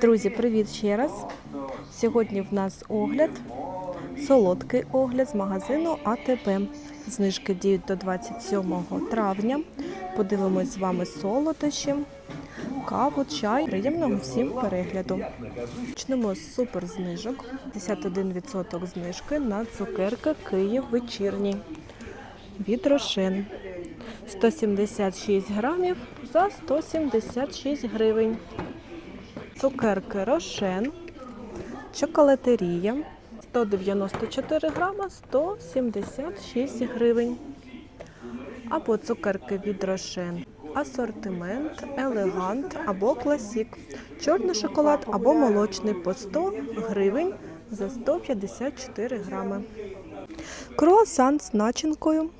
Друзі, привіт ще раз. Сьогодні в нас огляд, солодкий огляд з магазину АТП. Знижки діють до 27 травня. Подивимось з вами солодощі, каву, чай. Приємного всім перегляду. Почнемо з супер знижок. 51% знижки на цукерки Київ вечірній. Від Рошен. 176 грамів за 176 гривень. Цукерки Рошен, чоколатерія 194 грама 176 гривень. Або цукерки від Рошен. Асортимент, елегант або класік. Чорний шоколад або молочний по 100 гривень за 154 грами. Круасан з начинкою.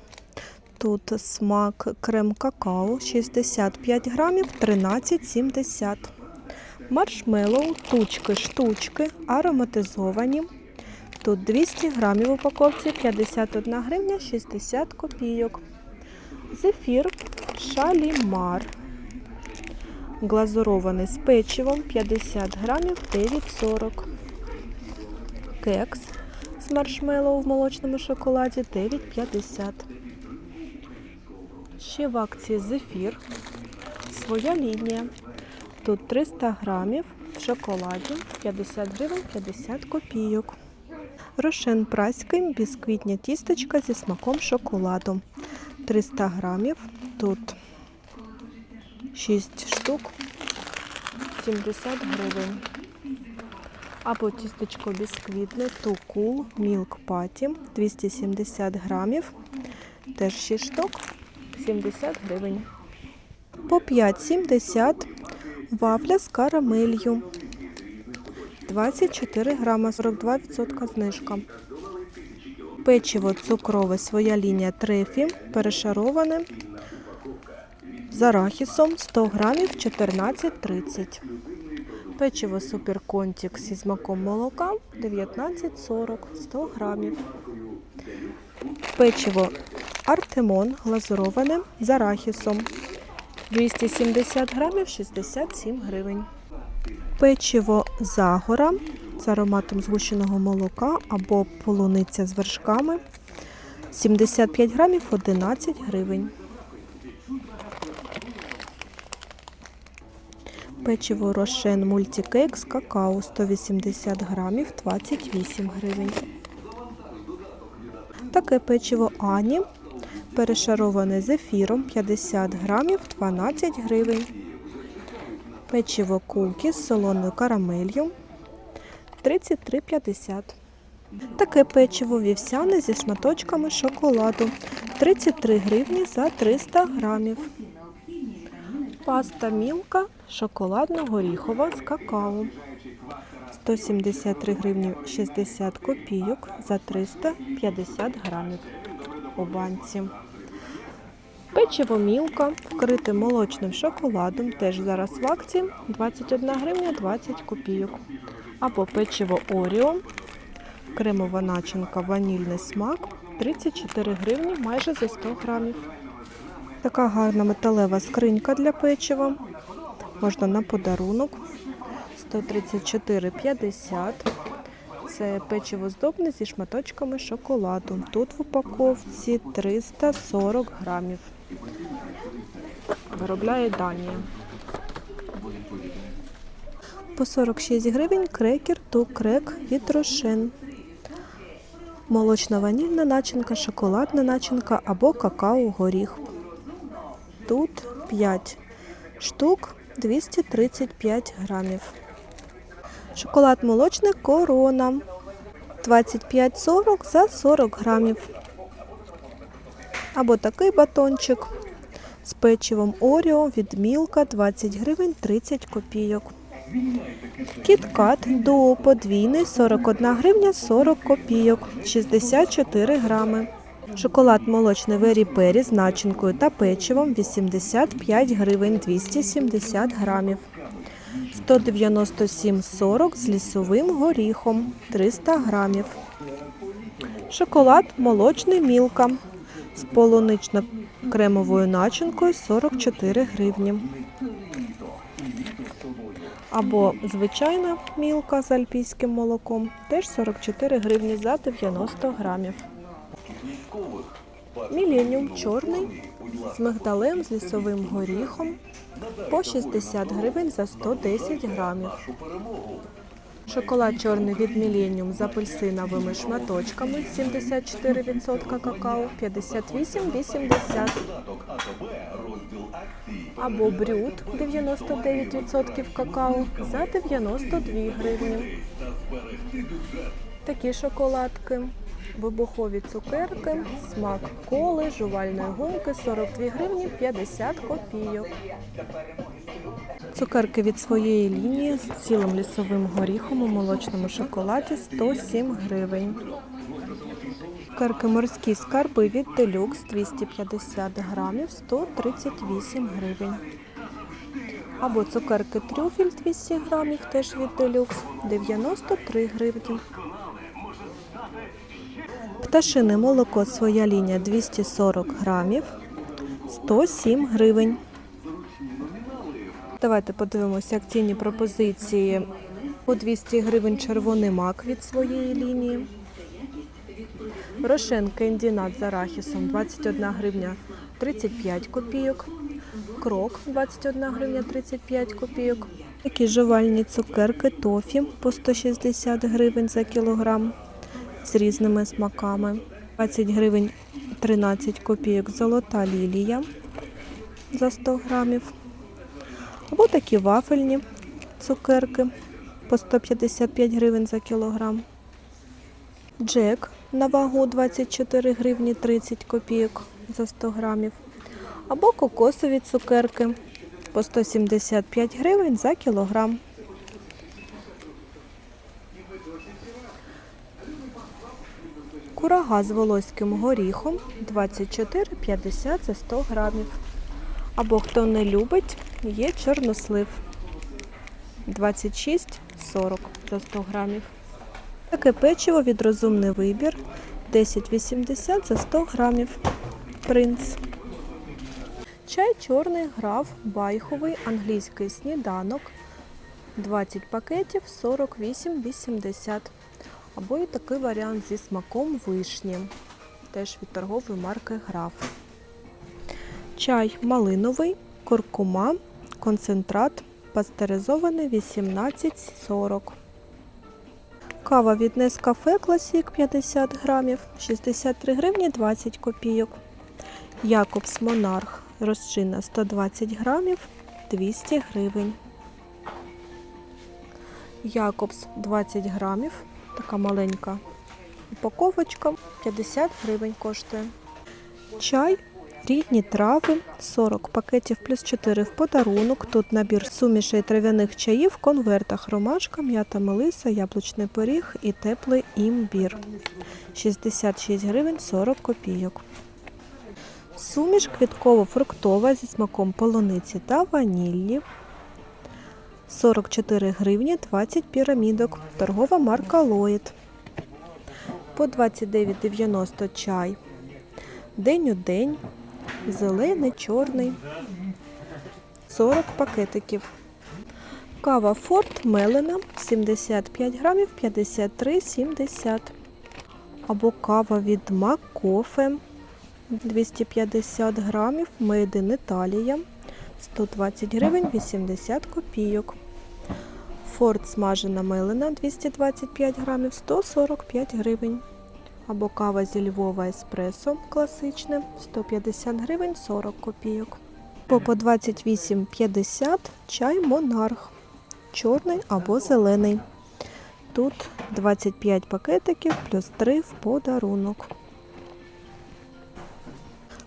Тут смак крем какао 65 грамів 13,70. Маршмеллоу, тучки, штучки, ароматизовані. Тут 200 грамів в упаковці, 51 гривня 60 копійок. Зефір шалімар. Глазурований з печивом 50 грамів 9,40. Кекс з маршмеллоу в молочному шоколаді 9,50. Ще в акції зефір. Своя лінія. Тут 300 грамів в шоколаді, 50 гривень 50 копійок. Рошен праський, бісквітня тістечка зі смаком шоколаду. 300 грамів. Тут 6 штук, 70 гривень. Або тістечко бісквітне, тукул, мілк паті, 270 грамів. Теж 6 штук, 70 гривень. По 5,70 Вафля з карамелью. 24 грама, 42% знижка. Печиво цукрове, своя лінія трефі, перешароване з арахісом 100 грамів 14,30. Печиво суперконтік зі смаком молока 19,40 100 грамів. Печиво Артемон глазуроване з арахісом 270 грамів 67 гривень. Печиво Загора з ароматом згущеного молока або полуниця з вершками 75 грамів 11 гривень. Печиво Рошен мультикейк з какао 180 грамів 28 гривень. Таке печиво Ані перешароване зефіром 50 грамів 12 гривень. Печиво кукі з солоною карамелью 33,50. Таке печиво вівсяне зі шматочками шоколаду 33 гривні за 300 грамів. Паста мілка шоколадно-горіхова з какао 173 гривні 60 копійок за 350 грамів у банці. Печиво мілка, вкрите молочним шоколадом, теж зараз в акції 21 гривня 20 копійок. Або печиво Оріо, кремова начинка, ванільний смак 34 гривні майже за 100 грамів. Така гарна металева скринька для печива. Можна на подарунок 134,50. Це печиво здобне зі шматочками шоколаду. Тут в упаковці 340 грамів. Виробляє Данія. По 46 гривень крекер ту крек від Рошен. Молочна ванільна начинка, шоколадна начинка або какао-горіх. Тут 5 штук 235 грамів. Шоколад молочний корона 25,40 за 40 грамів. Або такий батончик з печивом Оріо від Мілка 20 гривень 30 копійок. Кіткат до подвійний 41 гривня 40 копійок 64 грами. Шоколад молочний Вері Пері з начинкою та печивом 85 гривень 270 грамів. 197,40 з лісовим горіхом 300 грамів. Шоколад молочний мілка з полунично-кремовою начинкою 44 гривні. Або звичайна мілка з альпійським молоком, теж 44 гривні за 90 грамів. Міленіум чорний з мигдалем з лісовим горіхом по 60 гривень за 110 грамів. Шоколад чорний від Міленіум з апельсиновими шматочками 74% какао 58,80. Або брют 99% какао за 92 гривні. Такі шоколадки. Вибухові цукерки, смак коли, жувальної гумки 42 гривні 50 копійок. Цукерки від своєї лінії з цілим лісовим горіхом у молочному шоколаді 107 гривень. Цукерки морські скарби від Делюкс 250 грамів 138 гривень. Або цукерки трюфель 200 грамів теж від Делюкс 93 гривні. Пташине молоко своя лінія 240 грамів 107 гривень. Давайте подивимося акційні пропозиції. По 200 гривень червоний мак від своєї лінії. Рошен кендінат з арахісом 21 гривня 35 копійок. Крок 21 гривня 35 копійок. Такі жувальні цукерки тофі по 160 гривень за кілограм з різними смаками. 20 гривень 13 копійок золота лілія за 100 грамів. Або такі вафельні цукерки по 155 гривень за кілограм. Джек на вагу 24 гривні 30 копійок за 100 грамів. Або кокосові цукерки по 175 гривень за кілограм. Курага з волоським горіхом 24,50 за 100 грамів. Або хто не любить, є чорнослив 26,40 за 100 грамів. Таке печиво від розумний вибір 10,80 за 100 грамів. Принц. Чай чорний граф байховий англійський сніданок 20 пакетів 48,80. Або і такий варіант зі смаком вишні, теж від торгової марки Граф. Чай малиновий, куркума, концентрат, пастеризований 18,40. Кава від Nescafe Classic 50 грамів, 63 гривні 20 копійок. Якобс Монарх розчинна 120 грамів, 200 гривень. Якобс 20 грамів, така маленька упаковочка, 50 гривень коштує. Чай, рідні трави, 40 пакетів плюс 4 в подарунок. Тут набір сумішей трав'яних чаїв в конвертах, ромашка, м'ята мелиса, яблучний пиріг і теплий імбір. 66 гривень 40 копійок. Суміш квітково-фруктова зі смаком полуниці та ваніллі. 44 гривні 20 пірамідок. Торгова марка Лоїд. По 29,90 чай. День у день. Зелений, чорний. 40 пакетиків. Кава Форт Мелена 75 грамів 53,70. Або кава від Маккофе 250 грамів. Made Italia 120 гривень 80 копійок. Форт смажена мелена 225 грамів 145 гривень. Або кава зі Львова еспресо класичне 150 гривень 40 копійок. По 28,50 чай Монарх. Чорний або зелений. Тут 25 пакетиків плюс 3 в подарунок.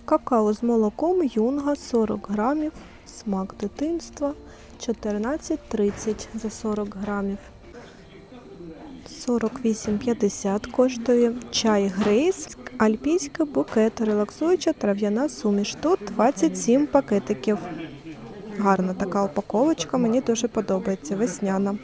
Какао з молоком юнга 40 грамів. Смак дитинства 14,30 за 40 грамів. 48,50 коштує чай Грейс, альпійська букет, релаксуюча трав'яна суміш. Тут 27 пакетиків. Гарна така упаковочка, мені дуже подобається, весняна.